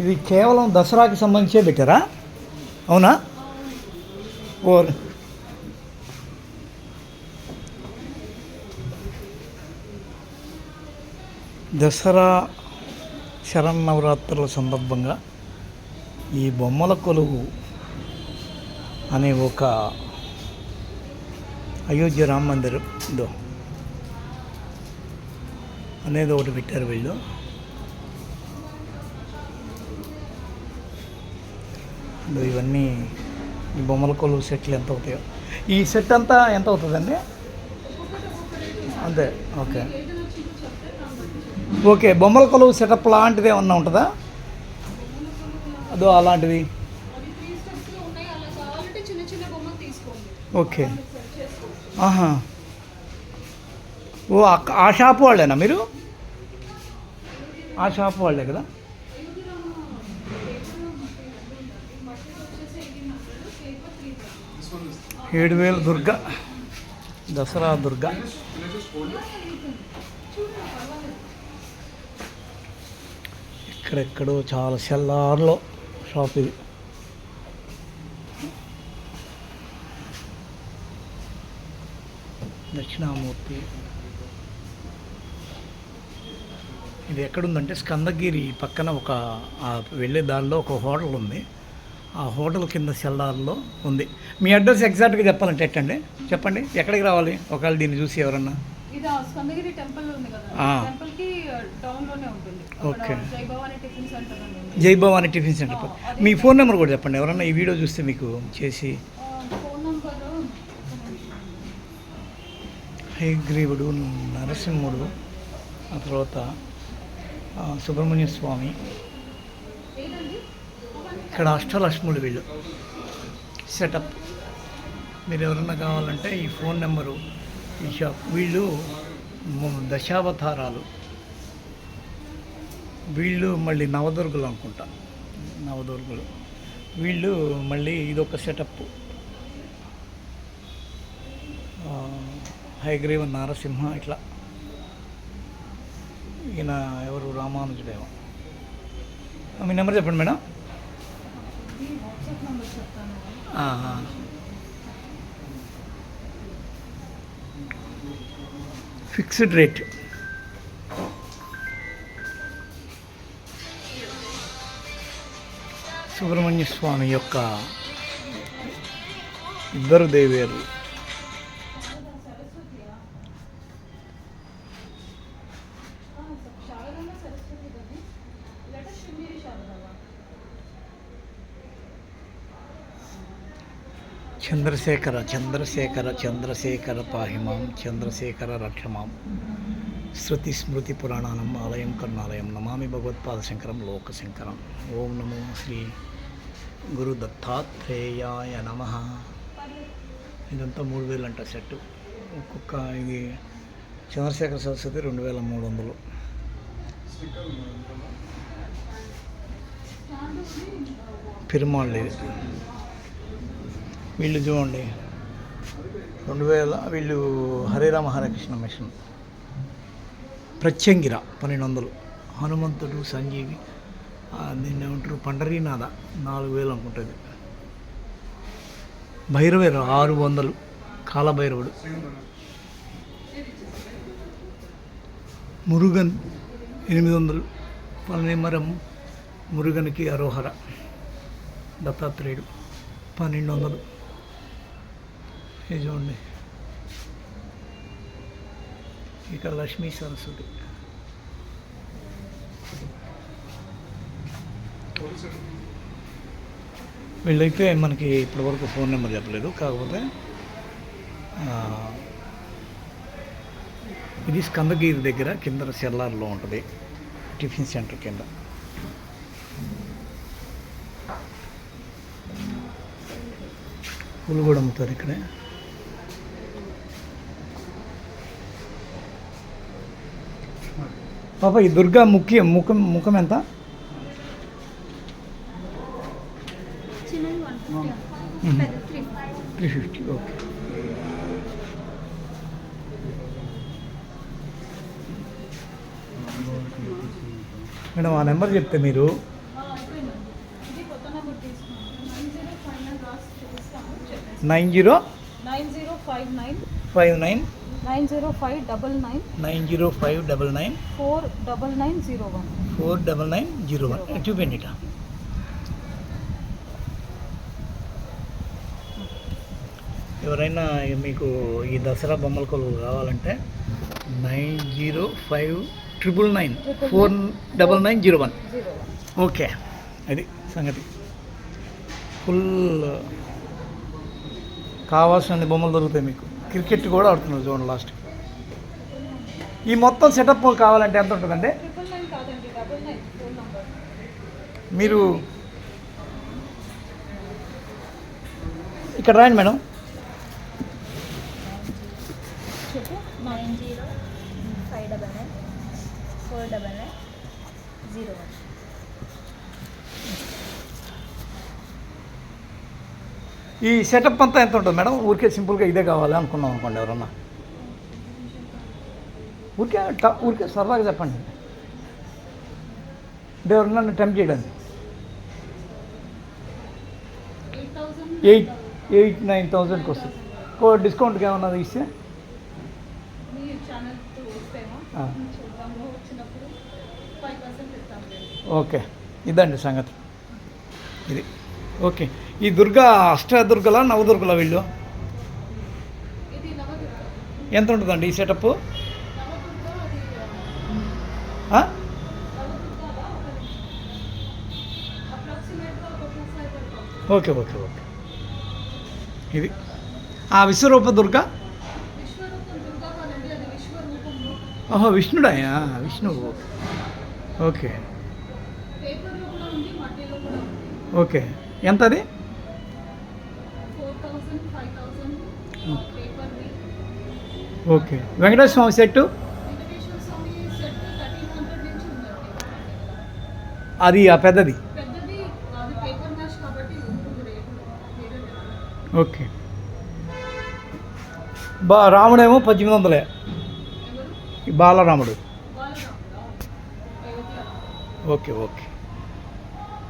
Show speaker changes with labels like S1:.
S1: ఇది కేవలం దసరాకి సంబంధించే పెట్టారా? అవునా? ఓ దసరా శరన్నవరాత్రుల సందర్భంగా ఈ బొమ్మల కొలువు అనే ఒక అయోధ్య రామ మందిరం అనేది ఒకటి పెట్టారు వీళ్ళు. ఇవన్నీ ఈ బొమ్మల కొలువు సెట్లు ఎంత అవుతాయో. ఈ సెట్ అంతా ఎంత అవుతుందండి? అంతే ఓకే. ఓకే బొమ్మల కొలువు సెటప్ లాంటిది ఏమన్నా ఉంటుందా? అదో అలాంటివి ఓకే. ఆహా. ఓ ఆ షాప్ వాళ్ళేనా మీరు? ఆ షాప్ వాళ్ళే కదా? ఏడు దుర్గ. దసరా దుర్గ. ఇక్కడెక్కడో చాలా సెల్లార్లో షాప్ ఇది. దక్షిణామూర్తి. ఇది ఎక్కడుందంటే స్కందగిరి పక్కన ఒక వెళ్ళే దారిలో ఒక హోటల్ ఉంది. ఆ హోటల్ కింద సెల్లార్లో ఉంది. మీ అడ్రస్ ఎగ్జాక్ట్గా చెప్పాలంటే ఎట్టండి? చెప్పండి. ఎక్కడికి రావాలి? ఒకవేళ దీన్ని చూసి ఎవరన్నా. Okay.
S2: Jai Bhavani tiffin center.
S1: మీ ఫోన్ నెంబర్ కూడా చెప్పండి. ఎవరన్నా ఈ వీడియో చూస్తే మీకు చేసి. హైగ్రీవుడు నరసింహుడు ఆ తర్వాత సుబ్రహ్మణ్య స్వామి ఇక్కడ అష్టలక్ష్ములు వీళ్ళు. సెటప్ మీరు ఎవరన్నా కావాలంటే ఈ ఫోన్ నెంబరు ఈ షాప్. వీళ్ళు దశావతారాలు. వీళ్ళు మళ్ళీ నవదుర్గులు అనుకుంటా. నవదుర్గులు. వీళ్ళు మళ్ళీ ఇదొక సెటప్ హైగ్రీవ నారసింహ ఇట్లా. ఈయన ఎవరు? రామానుజుడేమో. మీ నెంబర్ చెప్పండి మేడం
S2: ఈ వాట్సాప్ నంబర్ చెప్తాను
S1: ఆహా. Fixed rate. సుబ్రహ్మణ్య స్వామి యొక్క ఇద్దరు దేవేరు. చంద్రశేఖర చంద్రశేఖర చంద్రశేఖర పాహిమాం చంద్రశేఖర రక్షమాం శృతి స్మృతి పురాణానం ఆలయం కర్ణాలయం నమామి భగవత్పాద శంకరం లోకశంకరం ఓం నమో శ్రీ గురు దత్తాత్రేయాయ నమ. ఇదంతా మూడు వేలు అంట సెట్టు. ఒక్కొక్క ఇది చంద్రశేఖర సరస్వతి రెండు వేల మూడు వందలు. పెరుమాళ్ళు వీళ్ళు చూడండి. రెండు వేల వీళ్ళు హరిరామ హరకృష్ణ మిషన్. ప్రత్యంగిర పన్నెండు వందలు. హనుమంతుడు సంజీవి దీన్ని ఏమంటారు? పండరీనాథ నాలుగు వేలు అనుకుంటుంది. భైరవేరు ఆరు వందలు. కాలభైరవుడు. మురుగన్ ఎనిమిది వందలు. పన్నెమరం మురుగన్కి అరోహర. దత్తాత్రేయుడు పన్నెండు వందలు. ఇది చూడండి. ఇక్కడ లక్ష్మీ సరస్వతి. వీళ్ళైతే మనకి ఇప్పటివరకు ఫోన్ నెంబర్ చెప్పలేదు. కాకపోతే ఇది స్కందగిరి దగ్గర కింద సెల్లార్లో ఉంటుంది. టిఫిన్ సెంటర్ కింద. పూలు కూడా అమ్ముతారు ఇక్కడే. పాప ఈ దుర్గా ముఖ్యం ముఖం ముఖం ఎంత?
S2: Three
S1: fifty okay. మేడం ఆ నెంబర్ చెప్తే మీరు. Nine zero
S2: five nine?
S1: Nine
S2: zero five double nine
S1: nine zero five double nine
S2: four double nine zero one
S1: four double nine zero one చూపిండి ఇట. ఎవరైనా మీకు ఈ దసరా బొమ్మల కొలువు కావాలంటే nine zero five triple nine four double nine zero one.
S2: Zero one.
S1: Okay అది సంగతి. Full కావాల్సిన బొమ్మలు దొరుకుతాయి మీకు. క్రికెట్ కూడా ఆడుతున్నారు జోన్ లాస్ట్. ఈ మొత్తం సెటప్ కావాలంటే ఎంత ఉంటుందండి? మీరు ఇక్కడ రాయండి madam.
S3: Nine zero five double nine four double nine zero one.
S1: ఈ సెటప్ అంతా ఎంత ఉంటుంది మేడం? ఊరికే సింపుల్గా ఇదే కావాలి అనుకున్నాం అనుకోండి ఎవరన్నా. ఊరికే ట- ఊరికే సరదాగా చెప్పండి. అంటే ఎవరన్నా టెంప్ట్ చేయడానికి.
S2: ఎయిట్
S1: ఎయిట్ నైన్ థౌజండ్కి వస్తుంది. కో డిస్కౌంట్కి ఏమన్నా ఇస్తాం? ఓకే. ఇదండి సంగతి. ఇది. ఓకే. ఈ దుర్గా అష్టదుర్గల నవదుర్గల వీళ్ళు? ఎంత ఉంటుందండి ఈ సెటప్ ఓకే ఓకే ఓకే. ఇది. ఆ విశ్వరూప దుర్గ? ఓహో విష్ణుడాయా విష్ణువు. ఓకే. ఓకే. ఎంత అది ఓకే. వెంకటేశ్వర స్వామి సెట్టు? అది ఆ పెద్దది. ఓకే. బా రాముడేమో పద్దెనిమిది వందలే. బాలరాముడు. Okay okay.